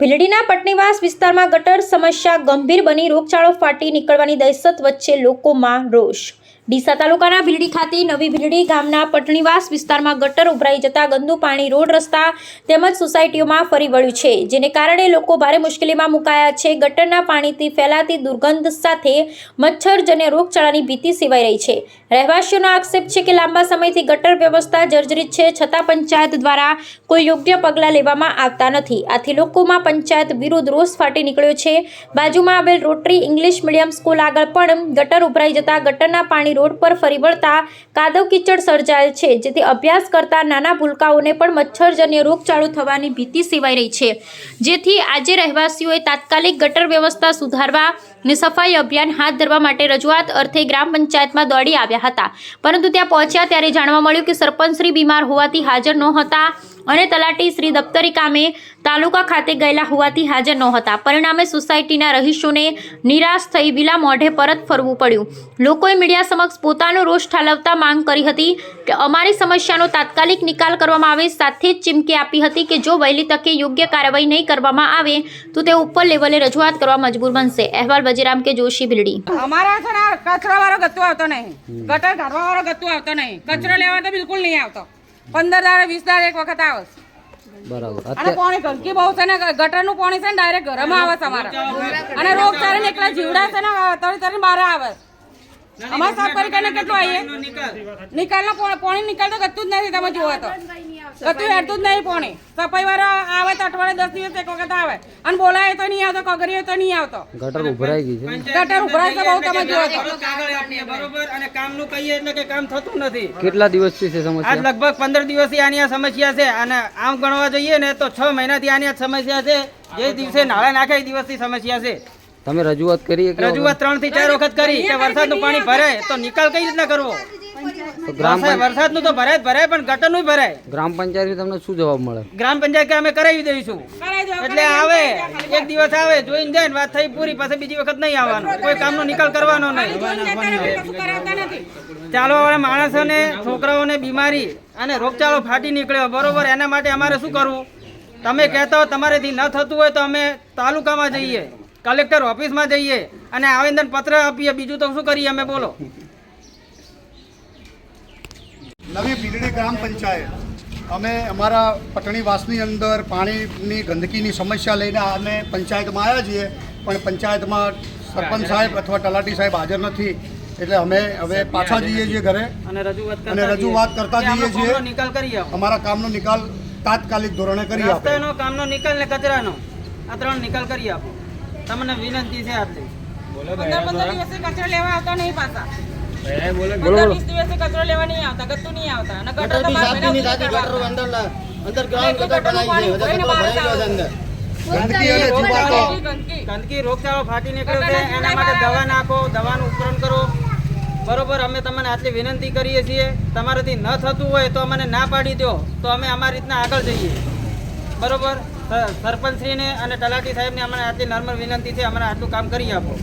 ભીલડીના પટનીવાસ વિસ્તારમાં ગટર સમસ્યા ગંભીર બની રોગચાળો ફાટી નીકળવાની દહેશત વચ્ચે લોકોમાં રોષ. ડીસા તાલુકાના ભીલડી ખાતે નવી ભીલડી ગામના પટણીવાસ વિસ્તારમાં ગટર ઉભરાઈ જતા ગંદુ પાણી રોડ રસ્તા તેમજ સોસાયટીઓમાં ફરી વળ્યું છે, જેને કારણે લોકો ભારે મુશ્કેલીમાં મુકાયા છે. ગટરના પાણીથી ફેલાતી દુર્ગંધ સાથે મચ્છરજન્ય રોગચાળાની ભીતિ સેવાઈ રહી છે. રહેવાસીઓનો આક્ષેપ છે કે લાંબા સમયથી ગટર વ્યવસ્થા જર્જરિત છે, છતાં પંચાયત દ્વારા કોઈ યોગ્ય પગલાં લેવામાં આવતા નથી. આથી લોકોમાં પંચાયત વિરુદ્ધ રોષ ફાટી નીકળ્યો છે. બાજુમાં આવેલ રોટરી ઇંગ્લિશ મીડિયમ સ્કૂલ આગળ પણ ગટર ઉભરાઈ જતા ગટરના પાણી રોડ પર ફરી વળતા કાદવ કીચડ સર્જાયેલ છે, જેથી અભ્યાસ કરતા નાના ભૂલકાઓને પણ મચ્છરજન્ય રોગચાળો થવાની ભીતિ સેવાઈ રહી છે. જેથી આજે રહેવાસીઓએ તાત્કાલિક ગટર વ્યવસ્થા સુધારવા ને સફાઈ અભિયાન હાથ ધરવા માટે રજૂઆત અર્થે ગ્રામ પંચાયતમાં દોડી આવ્યા હતા. પરંતુ ત્યાં પહોંચ્યા ત્યારે જાણવા મળ્યું કે સરપંચશ્રી બીમાર હોવાથી હાજર નહોતા અને તલાટી શ્રી દફતરી કામે તાલુકા ખાતે ગયેલા હોવાથી હાજર નહોતા. પરિણામે સોસાયટીના રહીશોને નિરાશ થઈ વિલા મોઢે પરત ફરવું પડ્યું. લોકોએ મીડિયા સમક્ષ પોતાનો રોષ ઠાલવતા માંગ કરી હતી કે અમારી સમસ્યાનો તાત્કાલિક નિકાલ કરવામાં આવે, સાથે જ ચીમકી આપી હતી કે જો વહેલી તકે યોગ્ય કાર્યવાહી નહીં કરવામાં આવે, તો તે ઉપર લેવલે રજૂઆત કરવા મજબૂર બનશે. અહેવાલ બજીરામ કે જોશી બિલડી. અમારા કચરા વાળો ગતું આવતો નહીં. ગટર કાઢવા વાળો ગતું આવતો નહીં. કચરો લેવા તો બિલકુલ નહીં આવતો. પંદર દાડે વીસ દાડે એક વખત આવે. બરાબર. અને પાણી ગંદકી બહુ છે ને ગટરનું પાણી છે ને ડાયરેક્ટ ઘરમાં આવે છે અને રોગ ચારે ને એકલા જીવડા છે ને તરી તરી બહાર આવે. અમારે સાફ કરી કરીને કેટલું આવીએ નિકાલનો પાણી નિકાલ તો ગતું જ નથી તમે જુઓ તો. ગતું હેરતું જ નહીં પોણી. સફાઈ વાળો આવે તો અઠવાડિયે દસ દિવસ એક વખત આવે. અને બોલાય તો નહીં આવતો કગરીએ તો નહીં આવતો. ગટર ઉભરાઈ ગઈ છે ગટર ઉભરાય તો બહુ તમે તો બરોબર અને કામનું કહીએ એટલે કે કામ થતું નથી. કેટલા દિવસથી છે આજ સમસ્યા લગભગ પંદર દિવસથી આની આ સમસ્યા છે. અને આમ ગણવા જઈએ ને તો છ મહિનાથી આની આ સમસ્યા છે. જે દિવસે નાળા નાખે એ દિવસથી સમસ્યા છે. તમે રજૂઆત કરી રજૂઆત ત્રણથી ચાર વખત કરી કે વરસાદનું પાણી ભરે તો નિકાલ કઈ રીતના કરવો? તો ગ્રામ વરસાદનું તો ભરાય જ ભરાય પણ ગટરનું ભરાય. ગ્રામ પંચાયત તમને શું જવાબ મળે? ગ્રામ પંચાયત કે અમે કરાવી દઈશું. એટલે આવે એક દિવસ આવે જોઈને જાય વાત થઈ પૂરી પછી બીજી વખત નહીં આવવાનું. કોઈ કામનો નિકાલ કરવાનો નહીં. વાળા માણસોને છોકરાઓને બીમારી અને રોગચાળો ફાટી નીકળ્યો બરોબર? એના માટે અમારે શું કરવું? તમે કહેતા હો તમારેથી ન થતું હોય તો અમે તાલુકામાં જઈએ કલેક્ટર ઓફિસમાં જઈએ અને આવેદન પત્ર આપીએ. બીજું તો શું કરીએ અમે? બોલો. નવી ભીલડી ગ્રામ પંચાયત. અમે અમારા પટણીવાસની અંદર પાણીની ગંદકીની સમસ્યા લઈને અમે પંચાયતમાં આવ્યા છીએ પણ પંચાયતમાં સરપંચ સાહેબ અથવા તલાટી સાહેબ હાજર નથી. એટલે અમે હવે પાછા જઈએ છીએ ઘરે. અને રજૂઆત કરતા જઈએ. છીએ. નિકાલ કરી આપો અમારા કામનો નિકાલ તાત્કાલિક ધોરણે કરી આપો. એનો કામનો નિકાલ ને કચરાનો. આ ત્રણ નિકાલ કરી આપો. તમને વિનંતી છે આટલી પંદર પંદર દિવસે કચરો લેવા આવતા નહીં પાછા. બોલો બોલો દિવસે કચરો લેવા નહીં આવતા ગતું નહીં આવતા. અને ગટર તો બાર મહિના સુધી કરવાના. એટલું ગટરનું પાણી ઉભરાઈને બહાર જ આવે છે. ગંદકી અને જીવાતો. ગંદકી. ગંદકી રોગચાળો ફાટી નીકળ્યો છે એના માટે દવા નાખો દવાનું ઉપકરણ કરો. બરોબર અમે તમને આટલી વિનંતી કરીએ છીએ. તમારાથી ન થતું હોય તો અમને ના પાડી દો તો અમે અમારી રીતના આગળ જઈએ. બરોબર? સરપંચશ્રીને અને તલાટી સાહેબને અમને આટલી નર્મલ વિનંતી છે અમને આટલું કામ કરી આપો.